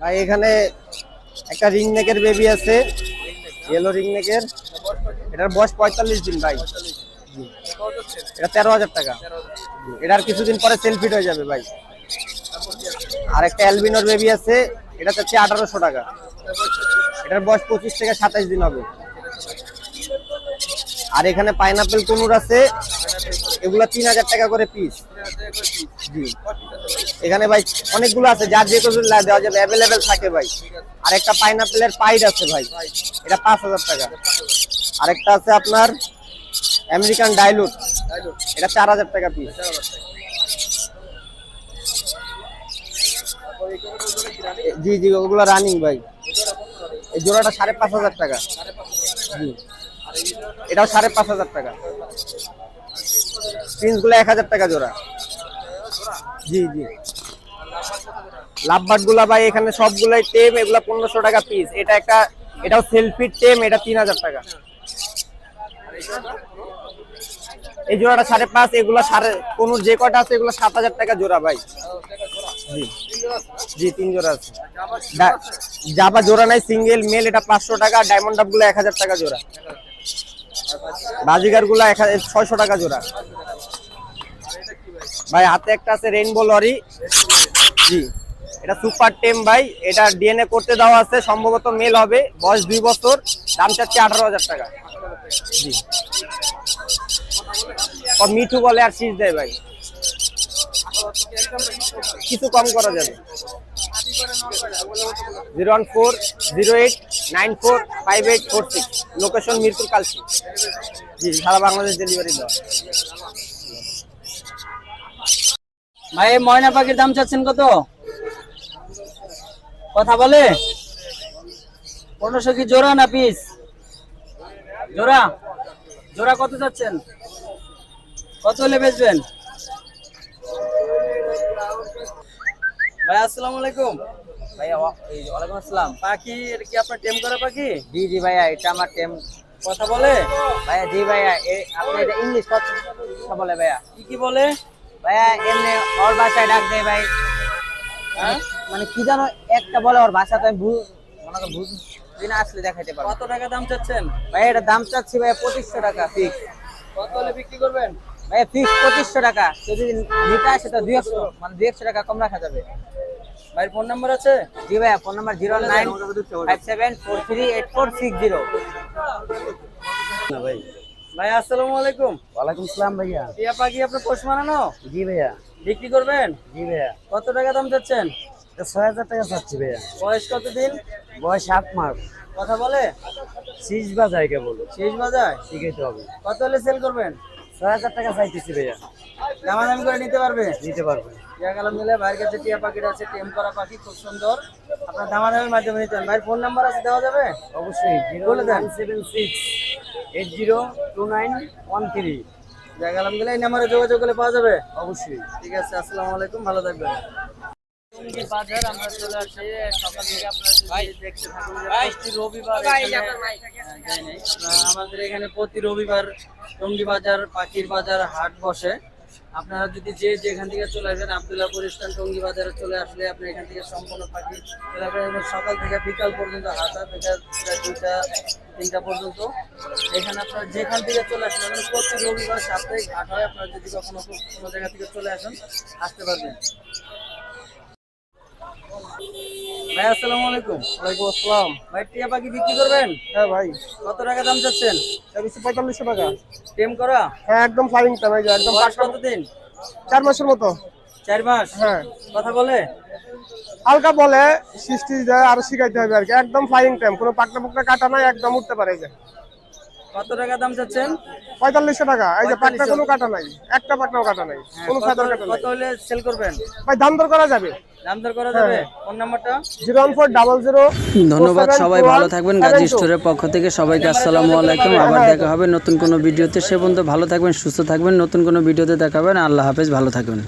ভাই, এখানে একটা রিং নেকের বেবি আছে ইয়েলো রিং নেকের এটার বয়স পঁয়তাল্লিশ দিন, ভাই। এটা তেরো হাজার টাকা। এটার কিছুদিন পরে সেল ফিট হয়ে যাবে, ভাই। আর একটা অ্যালবিনোর বেবি আছে, এটা হচ্ছে আঠারোশো টাকা। এটার বয়স পঁচিশ থেকে সাতাইশ দিন হবে। আর এখানে পাইনাপেল কুনুর আছে, এগুলো তিন হাজার টাকা করে পিস এখানে ভাই অনেকগুলো আছে, যার যে কোনো দেওয়া যাবে অ্যাভেলেবেল থাকে ভাই। আর একটা পাইনাপেলের পাইড আছে ভাই, এটা পাঁচ হাজার টাকা। আরেকটা আছে আপনার আমেরিকান ডাইলুট এটা চার হাজার টাকা পিস জি জি, ওগুলো রানিং ভাই। এই জোড়াটা সাড়ে পাঁচ হাজার টাকা। জি। এটাও সাড়ে পাঁচ হাজার টাকা। প্রিন্সগুলো এক হাজার টাকা জোড়া। জি জি। লাভবার্ডগুলা ভাই, এখানে সবগুলাই টেম, এগুলা পনেরোশো টাকা পিস এটা একটা, এটাও সেলফিট টেম, এটা তিন হাজার টাকা। এই জোড়াটা সাড়ে পাঁচ, এগুলা সাড়ে, কোন যে কটা আছে, এগুলো সাত হাজার টাকা জোড়া ভাই। জি। জি, তিন জোড়া আছে। জাবা জোড়া নাই সিঙ্গেল মেল এটা পাঁচশো টাকা ডায়মন্ড ডাবগুলো এক হাজার টাকা জোড়া। বাজিগারগুলা এক হাজার, ছয়শো টাকা জোড়া। ভাই, হাতে একটা আছে রেইনবো লরি জি। এটা সুপার টেম ভাই। এটা ডিএনএ করতে দেওয়া আছে, সম্ভবত মেল হবে। বয়স দুই বছর, দাম চাচ্ছে আঠারো হাজার টাকা। জি। মিঠু বলে আর শীষ দেয় ভাই। কিছু কম করা যাবে। Zero one four, zero eight, nine four, five eight, four six. Location Mirpur Kalshi জি, সারা বাংলাদেশ ডেলিভারি দেওয়া। ভাই ময়না পাখির দাম চাচ্ছেন কত? কথা বলে? পনেরোশো কি জোড়া না পিস? জোড়া? জোড়া কত চাচ্ছেন? কত হলে বেচবেন? ভাই আসসালামু আলাইকুম। ভাইয়া এই ওয়ালাইকুম আসসালাম। পাখি এটা কি আপনার টেম করা পাখি? জি জি ভাইয়া এটা আমার টেম। কথা বলে? ভাইয়া জি ভাইয়া আপনি এটা ইংলিশ কথা বলে ভাইয়া। কি কি বলে? ভাইয়া এমনি ওর ভাষায় ডাক দেয় ভাই। হ্যাঁ? মানে কি জানো একটা বলে ওর ভাষা তো আমি ভুল মনে বুঝ দিন আসলে দেখাইতে পারব। কত টাকা দাম চাচ্ছেন? ভাই এটা দাম চাচ্ছি ভাইয়া পঁচিশশো টাকা ফিক্স কত হলে বিক্রি করবেন? ভাইয়া ফিক্স পঁচিশশো টাকা। যদি নিতে আসে তো দুই একশো মানে দুই একশো টাকা কম রাখা যাবে। ভাইয়ের ফোন নাম্বার আছে? জি ভাইয়া phone number zero nine five seven four three eight four six zero. ভাই। ভাই আসসালামু আলাইকুম। ওয়ালাইকুম আসসালাম ভাইয়া। টিয়া পাখি আপনার পোষ মানানো? জি ভাইয়া। বিক্রি করবেন? জি ভাইয়া। কত টাকা দাম চাচ্ছেন? ছয় হাজার টাকা চাচ্ছি ভাইয়া। বয়স কত দিন বয়স সাত মাস। কথা বলে? শীষ বাজায় কেবল শেষ বাজায় শিখাইতে হবে। কত হলে সেল করবেন? ছয় হাজার টাকা চাইতেছি ভাইয়া। দামাদামি করে নিতে পারবে? নিতে পারব। টিয়া কালাম দিলে ভাইয়ের কাছে টিয়া পাখিটা আছে টেম করা পাখি খুব সুন্দর। আপনার দামাদামির মাধ্যমে নিতে ভাইয়ের ফোন নাম্বার আছে দেওয়া যাবে? অবশ্যই বলে দেন। Seven six eight zero two nine one three Tia Kalam এই নাম্বারে যোগাযোগ করলে পাওয়া যাবে। অবশ্যই। ঠিক আছে আসসালামু আলাইকুম ভালো থাকবেন। বাজার আমরা চলে আসি। সকাল থেকে আপনারা দেখতে থাকুন রবিবার এখানে- হ্যাঁ, যাই নাই। আপনারা আমাদের এখানে প্রতি রবিবার টঙ্গী বাজার পাখির বাজার হাট বসে। আপনারা যদি যে যেখান থেকে চলে আসবেন আবদুল্লাপুর স্থান টঙ্গী বাজারে চলে আসলে আপনি এখান থেকে সম্পূর্ণ পাখি সকাল থেকে বিকাল পর্যন্ত হাট বিকাল দুইটা তিনটা পর্যন্ত। এখানে আপনারা যেখান থেকে চলে আসেন মানে প্রতি রবিবার সাপ্তাহিক হাট হয় আপনারা যদি কখনো কোনো জায়গা থেকে চলে আসেন আসতে পারবেন। ভাই আসসালামু আলাইকুম। ওয়ালাইকুম আসসালাম। ভাই টিয়া পাখি বিক্রি করবেন? হ্যাঁ ভাই। কত টাকা দাম চাচ্ছেন? চারশো পঁয়তাল্লিশশো টাকা। টেম করা? হ্যাঁ একদম ফ্লাইং একদম চার মাসের মতো। চার মাস? হ্যাঁ। কথা বলে? হালকা বলে সৃষ্টি দেয় আরও শিখাইতে হবে আর কি। একদম ফ্লাইং টাইম কোনো পাকনা পাকনা কাটা নাই একদম উঠতে পারে যে। কত টাকা দাম চাচ্ছেন? পঁয়তাল্লিশশো টাকা। এই যে পাকনা কোনো কাটা নাই একটা পাকনাও কাটা নাই কোনো কত ফেদার কাটা নাই। কত হলে সেল করবেন? ভাই দাম দর করা যাবে। হ্যাঁ। ধন্যবাদ সবাই ভালো থাকবেন। গাজী স্টোরের পক্ষ থেকে সবাইকে আসসালামু আলাইকুম। আবার দেখা হবে নতুন কোনো ভিডিওতে। সে পর্যন্ত ভালো থাকবেন সুস্থ থাকবেন। নতুন কোনো ভিডিওতে দেখাবেন। আল্লাহ হাফেজ ভালো থাকবেন।